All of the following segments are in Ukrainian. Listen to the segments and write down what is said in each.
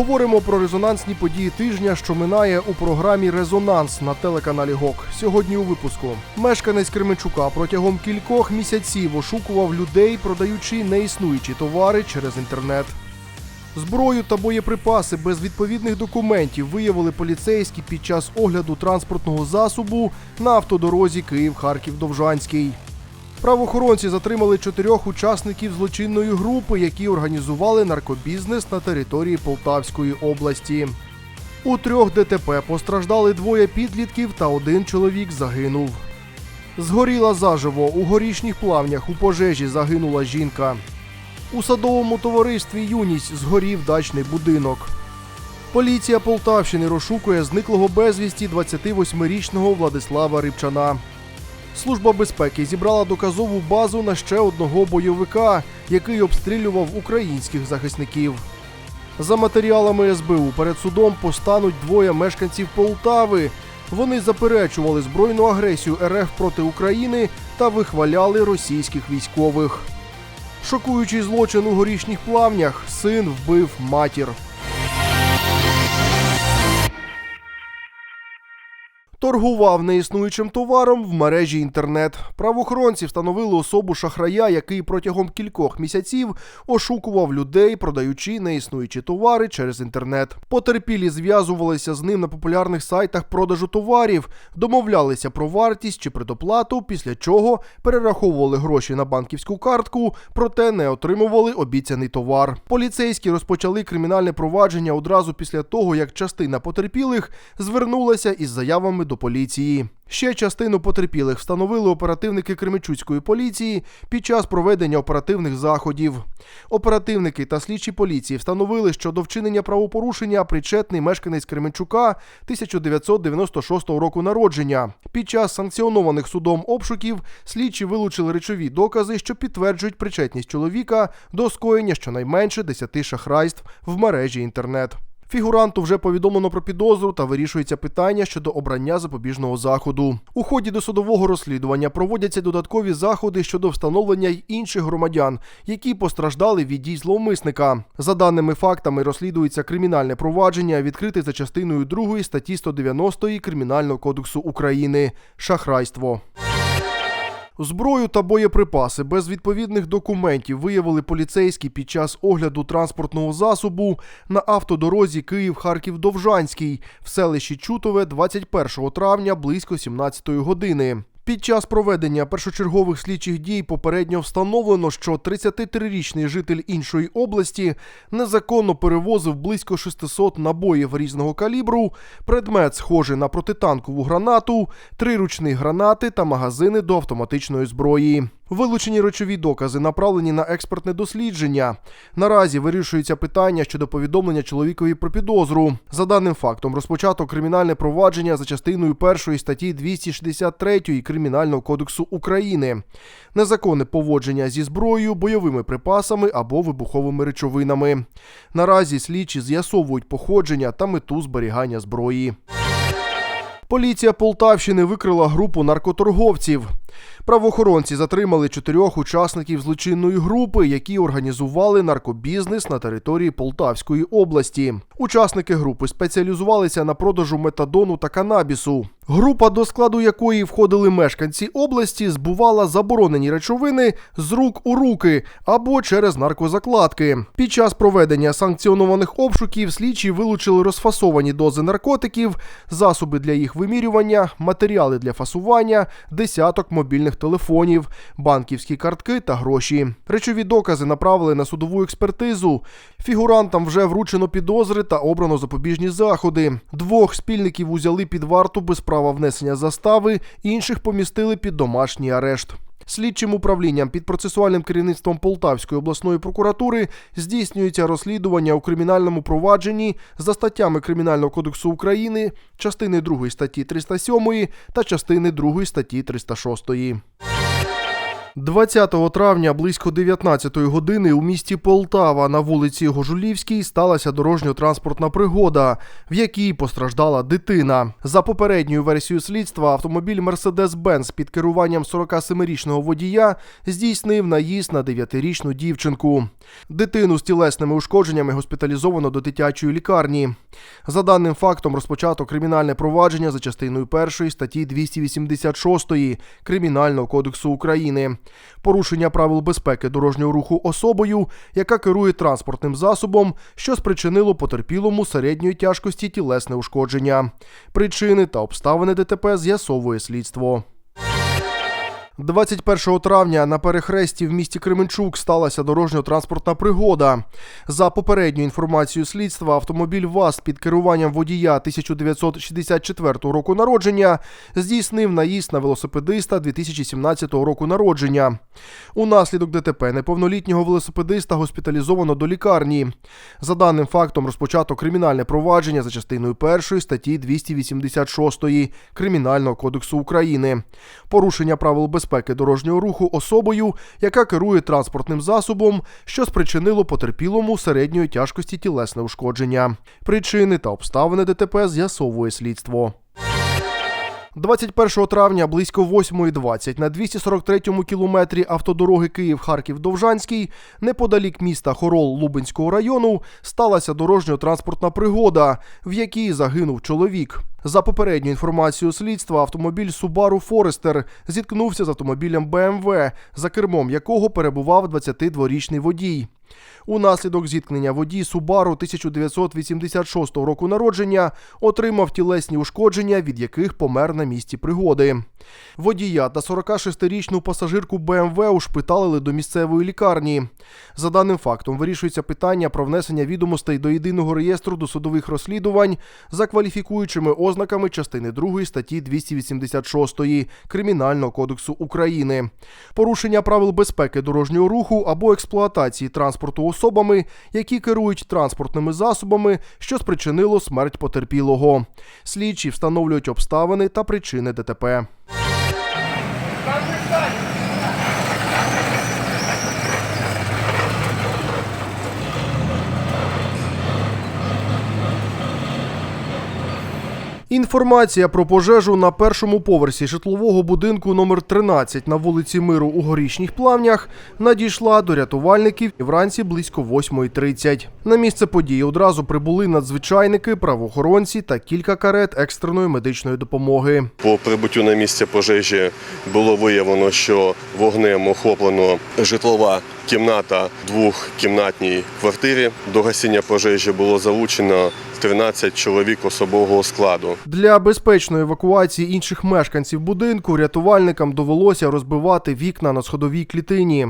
Говоримо про резонансні події тижня, що минає у програмі Резонанс на телеканалі ГОК. Сьогодні у випуску мешканець Кременчука протягом кількох місяців ошукував людей, продаючи неіснуючі товари через інтернет. Зброю та боєприпаси без відповідних документів виявили поліцейські під час огляду транспортного засобу на автодорозі Київ-Харків-Довжанський. Правоохоронці затримали чотирьох учасників злочинної групи, які організували наркобізнес на території Полтавської області. У трьох ДТП постраждали двоє підлітків та один чоловік загинув. Згоріла заживо у горішніх плавнях у пожежі загинула жінка. У садовому товаристві Юність згорів дачний будинок. Поліція Полтавщини розшукує зниклого безвісті 28-річного Владислава Рибчана. Служба безпеки зібрала доказову базу на ще одного бойовика, який обстрілював українських захисників. За матеріалами СБУ перед судом постануть двоє мешканців Полтави. Вони заперечували збройну агресію РФ проти України та вихваляли російських військових. Шокуючий злочин у горішніх плавнях син вбив матір. Торгував неіснуючим товаром в мережі інтернет. Правоохоронці встановили особу шахрая, який протягом кількох місяців ошукував людей, продаючи неіснуючі товари через інтернет. Потерпілі зв'язувалися з ним на популярних сайтах продажу товарів, домовлялися про вартість чи предоплату, після чого перераховували гроші на банківську картку, проте не отримували обіцяний товар. Поліцейські розпочали кримінальне провадження одразу після того, як частина потерпілих звернулася із заявами до поліції. Ще частину потерпілих встановили оперативники Кременчуцької поліції під час проведення оперативних заходів. Оперативники та слідчі поліції встановили, що до вчинення правопорушення причетний мешканець Кременчука 1996 року народження. Під час санкціонованих судом обшуків слідчі вилучили речові докази, що підтверджують причетність чоловіка до скоєння щонайменше 10 шахрайств в мережі інтернет. Фігуранту вже повідомлено про підозру та вирішується питання щодо обрання запобіжного заходу. У ході досудового розслідування проводяться додаткові заходи щодо встановлення й інших громадян, які постраждали від дій зловмисника. За даними фактами, розслідується кримінальне провадження, відкрите за частиною 2 статті 190 Кримінального кодексу України шахрайство. Зброю та боєприпаси без відповідних документів виявили поліцейські під час огляду транспортного засобу на автодорозі Київ-Харків-Довжанський в селищі Чутове 21 травня близько 17 години. Під час проведення першочергових слідчих дій попередньо встановлено, що 33-річний житель іншої області незаконно перевозив близько 600 набоїв різного калібру, предмет схожий на протитанкову гранату, три ручні гранати та магазини до автоматичної зброї. Вилучені речові докази направлені на експертне дослідження. Наразі вирішується питання щодо повідомлення чоловікові про підозру. За даним фактом, розпочато кримінальне провадження за частиною першої статті 263 Кримінального кодексу України. Незаконне поводження зі зброєю, бойовими припасами або вибуховими речовинами. Наразі слідчі з'ясовують походження та мету зберігання зброї. Поліція Полтавщини викрила групу наркоторговців. Правоохоронці затримали чотирьох учасників злочинної групи, які організували наркобізнес на території Полтавської області. Учасники групи спеціалізувалися на продажу метадону та канабісу. Група, до складу якої входили мешканці області, збувала заборонені речовини з рук у руки або через наркозакладки. Під час проведення санкціонованих обшуків слідчі вилучили розфасовані дози наркотиків, засоби для їх вимірювання, матеріали для фасування, десяток мобільних телефонів, банківські картки та гроші. Речові докази направили на судову експертизу. Фігурантам вже вручено підозри та обрано запобіжні заходи. Двох спільників узяли під варту без права внесення застави, інших помістили під домашній арешт. Слідчим управлінням під процесуальним керівництвом Полтавської обласної прокуратури здійснюється розслідування у кримінальному провадженні за статтями Кримінального кодексу України, частини 2 статті 307 та частини 2 статті 306. 20 травня близько 19 години у місті Полтава на вулиці Гожулівській сталася дорожньо-транспортна пригода, в якій постраждала дитина. За попередньою версією слідства, автомобіль Mercedes-Benz під керуванням 47-річного водія здійснив наїзд на 9-річну дівчинку. Дитину з тілесними ушкодженнями госпіталізовано до дитячої лікарні. За даним фактом розпочато кримінальне провадження за частиною 1 статті 286 Кримінального кодексу України. Порушення правил безпеки дорожнього руху особою, яка керує транспортним засобом, що спричинило потерпілому середньої тяжкості тілесне ушкодження. Причини та обставини ДТП з'ясовує слідство. 21 травня на перехресті в місті Кременчук сталася дорожньо-транспортна пригода. За попередньою інформацією слідства, автомобіль ВАЗ під керуванням водія 1964 року народження здійснив наїзд на велосипедиста 2017 року народження. Унаслідок ДТП неповнолітнього велосипедиста госпіталізовано до лікарні. За даним фактом розпочато кримінальне провадження за частиною 1 статті 286 Кримінального кодексу України. Порушення правил безпеки дорожнього руху особою, яка керує транспортним засобом, що спричинило потерпілому середньої тяжкості тілесне ушкодження. Причини та обставини ДТП з'ясовує слідство. 21 травня близько 8.20 на 243-му кілометрі автодороги Київ-Харків-Довжанський, неподалік міста Хорол Лубенського району, сталася дорожньо-транспортна пригода, в якій загинув чоловік. За попередньою інформацією слідства, автомобіль Subaru Forester зіткнувся з автомобілем BMW, за кермом якого перебував 22-річний водій. Унаслідок зіткнення водій Subaru 1986 року народження отримав тілесні ушкодження, від яких помер на місці пригоди. Водія та 46-річну пасажирку BMW ушпиталили до місцевої лікарні. За даним фактом вирішується питання про внесення відомостей до єдиного реєстру досудових розслідувань за кваліфікуючими ознаками частини 2 статті 286 Кримінального кодексу України. Порушення правил безпеки дорожнього руху або експлуатації транспорту особами, які керують транспортними засобами, що спричинило смерть потерпілого. Слідчі встановлюють обставини та причини ДТП. Інформація про пожежу на першому поверсі житлового будинку номер 13 на вулиці Миру у горішніх плавнях надійшла до рятувальників вранці близько 8.30. На місце події одразу прибули надзвичайники, правоохоронці та кілька карет екстреної медичної допомоги. По прибуттю на місце пожежі було виявлено, що вогнем охоплено житлова кімната в двохкімнатній квартирі. До гасіння пожежі було залучено 13 чоловік особового складу. Для безпечної евакуації інших мешканців будинку рятувальникам довелося розбивати вікна на сходовій клітині.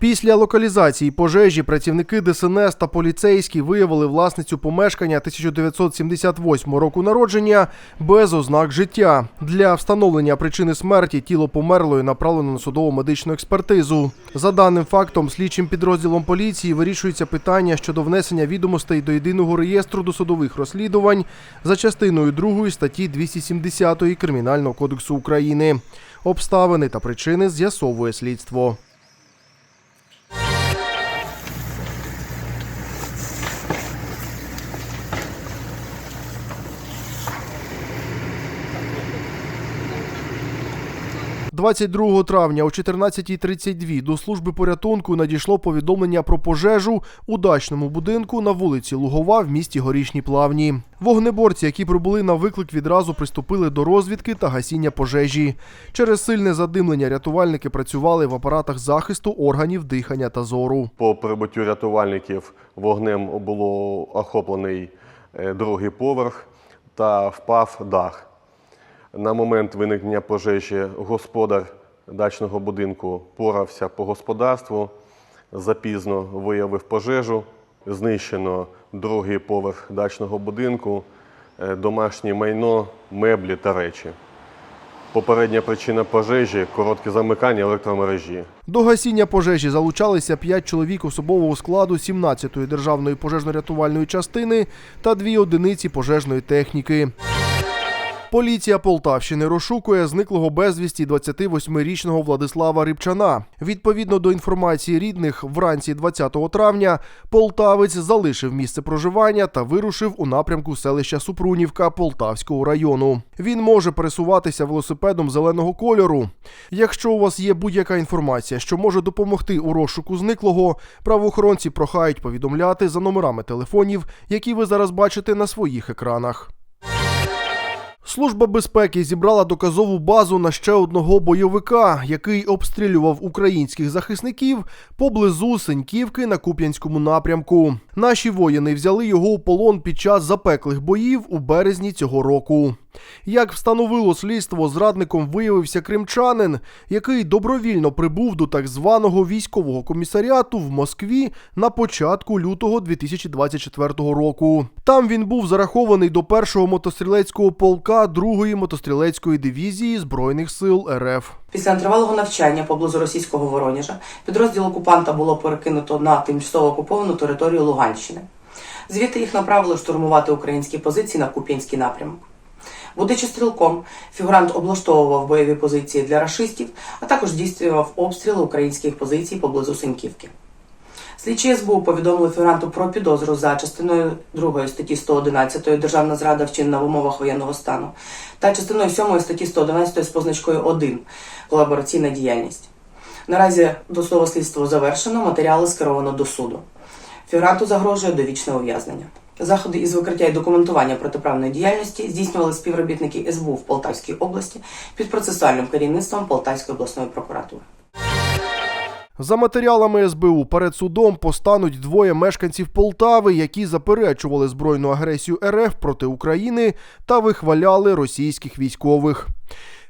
Після локалізації пожежі працівники ДСНС та поліцейські виявили власницю помешкання 1978 року народження без ознак життя. Для встановлення причини смерті тіло померлої направлено на судово медичну експертизу. За даним фактом, слідчим підрозділом поліції вирішується питання щодо внесення відомостей до єдиного реєстру досудових розслідувань за частиною 2 статті 270 Кримінального кодексу України. Обставини та причини з'ясовує слідство. – 22 травня о 14.32 до служби порятунку надійшло повідомлення про пожежу у дачному будинку на вулиці Лугова в місті Горішні Плавні. Вогнеборці, які прибули на виклик, відразу приступили до розвідки та гасіння пожежі. Через сильне задимлення рятувальники працювали в апаратах захисту органів дихання та зору. По прибуттю рятувальників вогнем було охоплений е, другий поверх та впав дах. На момент виникнення пожежі господар дачного будинку порався по господарству, запізно виявив пожежу, знищено другий поверх дачного будинку, е, домашнє майно, меблі та речі. Попередня причина пожежі коротке замикання електромережі. До гасіння пожежі залучалися 5 чоловік особового складу 17-ї державної пожежно-рятувальної частини та дві одиниці пожежної техніки. Поліція Полтавщини розшукує зниклого безвісті 28-річного Владислава Рибчана. Відповідно до інформації рідних, вранці 20 травня полтавець залишив місце проживання та вирушив у напрямку селища Супрунівка Полтавського району. Він може пересуватися велосипедом зеленого кольору. Якщо у вас є будь-яка інформація, що може допомогти у розшуку зниклого, правоохоронці прохають повідомляти за номерами телефонів, які ви зараз бачите на своїх екранах. Служба безпеки зібрала доказову базу на ще одного бойовика, який обстрілював українських захисників поблизу Сеньківки на Куп'янському напрямку. Наші воїни взяли його у полон під час запеклих боїв у березні цього року. Як встановило слідство, зрадником виявився кримчанин, який добровільно прибув до так званого військового комісаріату в Москві на початку лютого 2024 року. Там він був зарахований до першого мотострілецького полка другої мотострілецької дивізії збройних сил РФ. Після тривалого навчання поблизу російського Воронежа підрозділ окупанта було перекинуто на тимчасово окуповану територію Луганщини. Звідти їх направили штурмувати українські позиції на Куп'янський напрямок. Будучи стрілком, фігурант облаштовував бойові позиції для рашистів, а також здійснював обстріли українських позицій поблизу Синьківки. Слідчі СБУ повідомили фігуранту про підозру за частиною 2 статті 111 Державна зрада вчинена в умовах воєнного стану та частиною 7 статті 111 з позначкою 1 колабораційна діяльність. Наразі досудове слідство завершено, матеріали скеровано до суду. Фігуранту загрожує довічне ув'язнення. Заходи із викриття і документування протиправної діяльності здійснювали співробітники СБУ в Полтавській області під процесуальним керівництвом Полтавської обласної прокуратури. За матеріалами СБУ перед судом постануть двоє мешканців Полтави, які заперечували збройну агресію РФ проти України та вихваляли російських військових.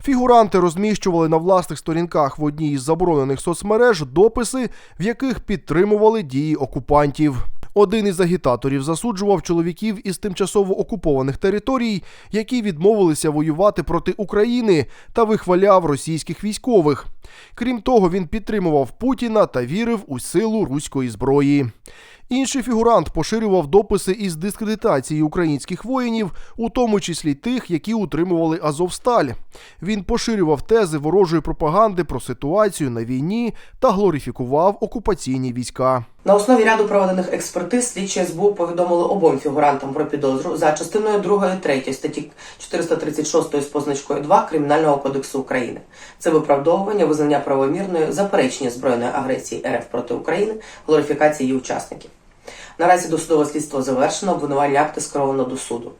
Фігуранти розміщували на власних сторінках в одній із заборонених соцмереж дописи, в яких підтримували дії окупантів. Один із агітаторів засуджував чоловіків із тимчасово окупованих територій, які відмовилися воювати проти України та вихваляв російських військових. Крім того, він підтримував Путіна та вірив у силу руської зброї. Інший фігурант поширював дописи із дискредитації українських воїнів, у тому числі тих, які утримували Азовсталь. Він поширював тези ворожої пропаганди про ситуацію на війні та глорифікував окупаційні війська. На основі ряду проведених експертиз слідчі СБУ повідомили обом фігурантам про підозру за частиною 2 і 3 статті 436 з позначкою 2 Кримінального кодексу України. Це виправдовування, визнання правомірної, заперечення збройної агресії РФ проти України, глорифікації її учасників. Наразі досудове слідство завершено, обвинувальні акти скеровано до суду.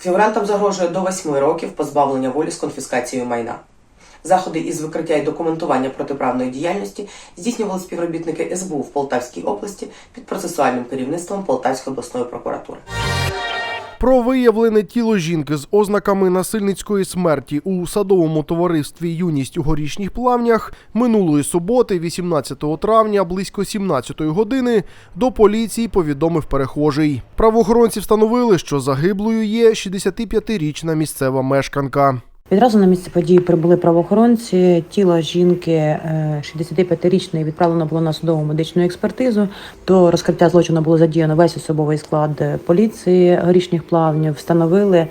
Фігурантам загрожує до 8 років позбавлення волі з конфіскацією майна. Заходи із викриття і документування протиправної діяльності здійснювали співробітники СБУ в Полтавській області під процесуальним керівництвом Полтавської обласної прокуратури. Про виявлене тіло жінки з ознаками насильницької смерті у садовому товаристві Юність у горішніх плавнях минулої суботи, 18 травня, близько 17 години, до поліції повідомив перехожий. Правоохоронці встановили, що загиблою є 65-річна місцева мешканка. Відразу на місце події прибули правоохоронці. Тіло жінки е, 65-річної відправлено було на судову медичну експертизу. До розкриття злочину було задіяно весь особовий склад поліції горішніх плавнів. Встановили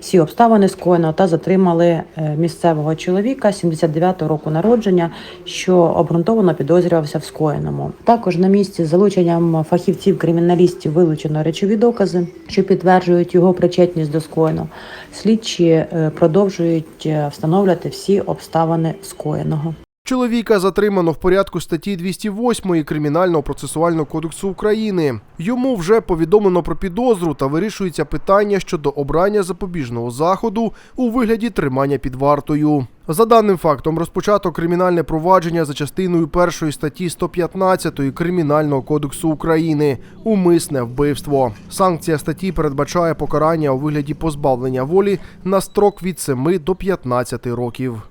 всі обставини скоєного та затримали е, місцевого чоловіка 79-го року народження, що обґрунтовано підозрювався в скоєному. Також на місці з залученням фахівців криміналістів вилучено речові докази, що підтверджують його причетність до скоєного. Слідчі е, продовжують е, встановлювати всі обставини скоєного. Чоловіка затримано в порядку статті 208 Кримінального процесуального кодексу України. Йому вже повідомлено про підозру та вирішується питання щодо обрання запобіжного заходу у вигляді тримання під вартою. За даним фактом, розпочато кримінальне провадження за частиною першої статті 115 Кримінального кодексу України умисне вбивство. Санкція статті передбачає покарання у вигляді позбавлення волі на строк від 7 до 15 років.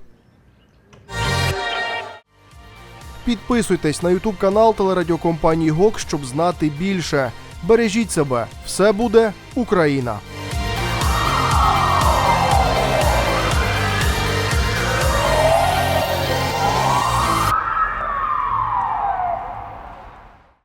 Підписуйтесь на ютуб канал телерадіокомпанії ГОК, щоб знати більше. Бережіть себе, все буде Україна!